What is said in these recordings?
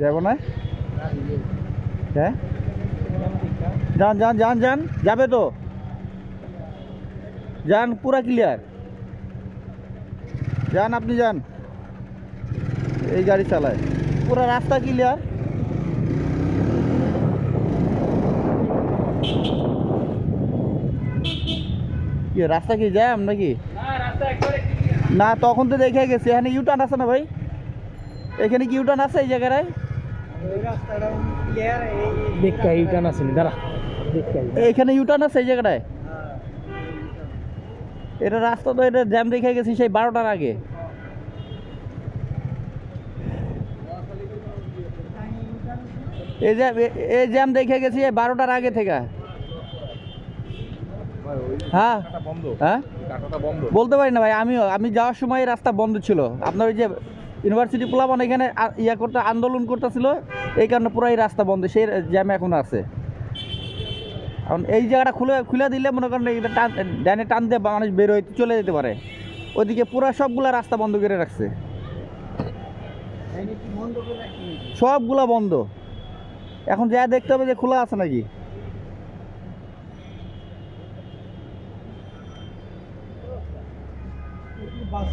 যাব না? হ্যাঁ? যান যান যান যান। যাবে তো? যান, পুরা ক্লিয়ার যান, আপনি যান। এই গাড়ি চালায়। পুরা রাস্তা ক্লিয়ার কি, রাস্তা কি, জ্যাম নাকি? না, তখন তো দেখে গেছি। এখানে ইউটার্ন আছে না ভাই? এখানে কি ইউটার্ন আছে এই জায়গায় দেখা ইউটার্ন আসেনি দাঁড়া। এখানে ইউটার্ন আছে এই জায়গাটায়? এটা রাস্তা তো এটা জ্যাম দেখে গেছি সেই বারোটার আগে। এই জ্যাম এই জ্যাম দেখে গেছি এই বারোটার আগে থেকে। হ্যাঁ। হ্যাঁ? বলতে পারি না ভাই আমিও আমি যাওয়ার সময় রাস্তা বন্ধ ছিল। আপনার ওই যে ইউনিভার্সিটি পোলাবন এখানে ইয়া করতে, আন্দোলন করতেছিল, এই কারণে পুরো এই রাস্তা বন্ধ, সেই জ্যাম এখন আছে। এখন এই জায়গাটা খুলে খুলে দিলে মনে করেন এটা টান, ডানে টান দিয়ে মানুষ বের হইতে চলে যেতে পারে। ওইদিকে পুরো সবগুলা রাস্তা বন্ধ করে রাখছে। সবগুলা বন্ধ। এখন যা দেখতে হবে যে খোলা আছে নাকি?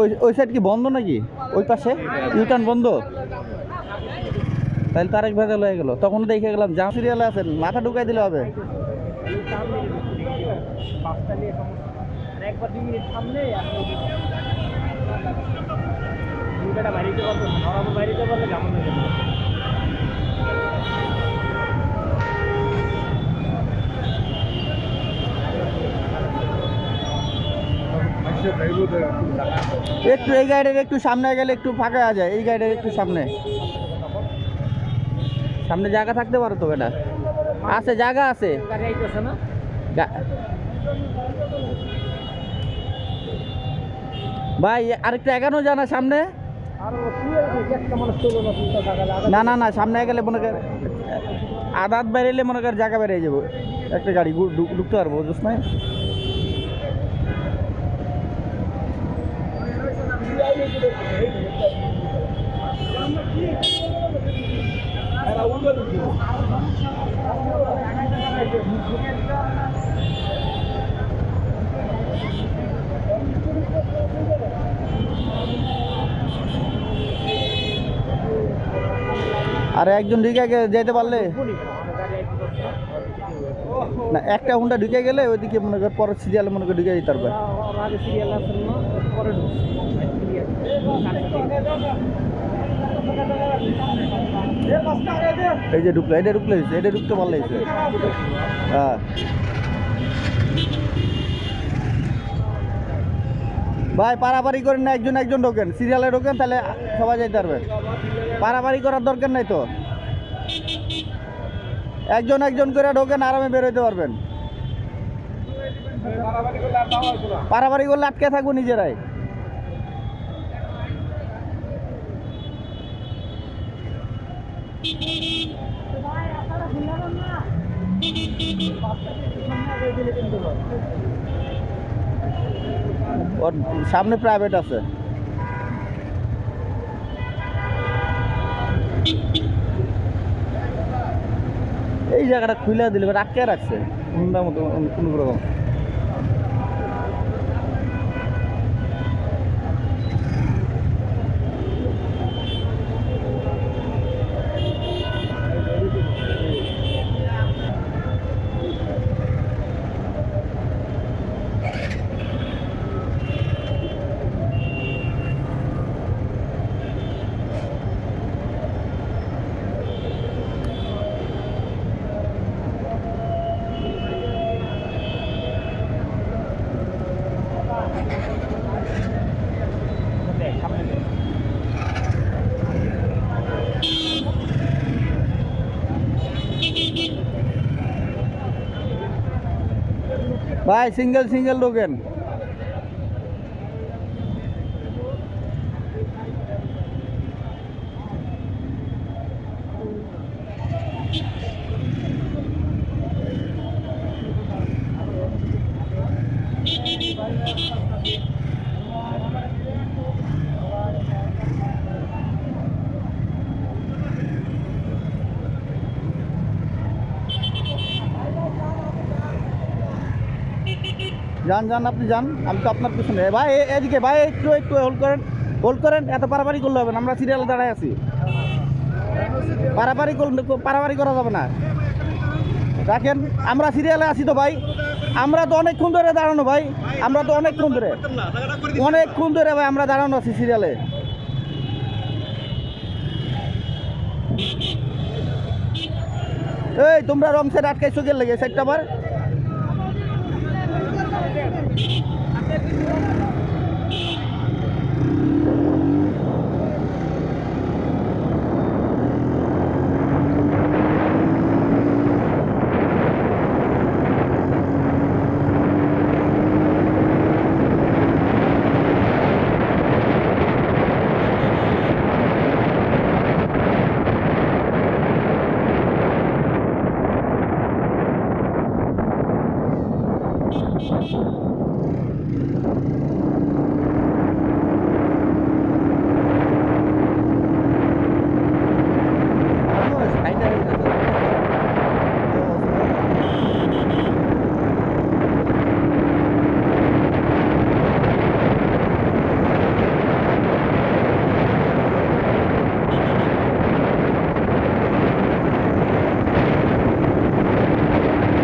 ওই ওই সাইড কি বন্ধ নাকি? ওই পাশে? ইউটার্ন বন্ধ? তাহলে তারেক ভেজাল হয়ে গেল। তখন দেখে গেলাম জাম সিরিয়ালে আছেন মাথা ঢুকাই দিলে হবে। একবার দুই একটু এই গাড়ির একটু সামনে গেলে একটু ফাঁকা যায় এই গাড়ির একটু সামনে সামনে জায়গা থাকতে পারো তো এটা আছে জায়গা আছে না ভাই আরেকটু এগানো জানা সামনে না না না না সামনে গেলে মনে কর আদাত বেরিয়ে মনে কর জায়গা বেরিয়ে যাব একটা গাড়ি ঢুকতে পারব বুঝছ না আর একজন ঢুকে যেতে পারলে? না, একটা হুন্ডা ঢুকে গেলে ওইদিকে মনে কর পরের সিরিয়ালে মনে কর ঢুকে যেতে পারবে আগে সিরিয়াল আছে না পরে এই যে ঢুকলো এটা ঢুকলে হয়েছে এটা ঢুকতে পারলে হয়েছে। হ্যাঁ। ভাই, পারাপারি করেন না, একজন একজন ঢোকেন। সিরিয়ালে ঢোকেন, তাহলে সবাই যাইতে পারবে। পারাপারি করার দরকার নাই তো। একজন একজন করে ঢোকেন, আরামে বের হইতে পারবেন। পারাপারি করলে আটকে থাকব নিজেরাই। ওর সামনে প্রাইভেট আছে। এই জায়গাটা খুলে দিলে আটকে রাখছে। হুন্ডার মতো কোনো রকম। ভাই সিঙ্গেল সিঙ্গেল ঢোকেন। যান যান, আপনি যান। আমি তো আপনার পিছনে। ভাই এদিকে ভাই, একটু একটু হোল্ড করেন। হোল্ড করেন, এত পারাপারি করলে হবে না। আমরা সিরিয়ালে দাঁড়ায় আছি। পারাপারি পারাপারি করা যাবে না। রাখেন, আমরা সিরিয়ালে আছি তো ভাই। আমরা তো অনেকক্ষণ ধরে দাঁড়ানো ভাই। আমরা তো অনেকক্ষণ ধরে। অনেকক্ষণ ধরে ভাই আমরা দাঁড়ানো আছি সিরিয়ালে এই, তোমরা রং সাইড আটকাইছো গেলে সাইডটা আবার। Até que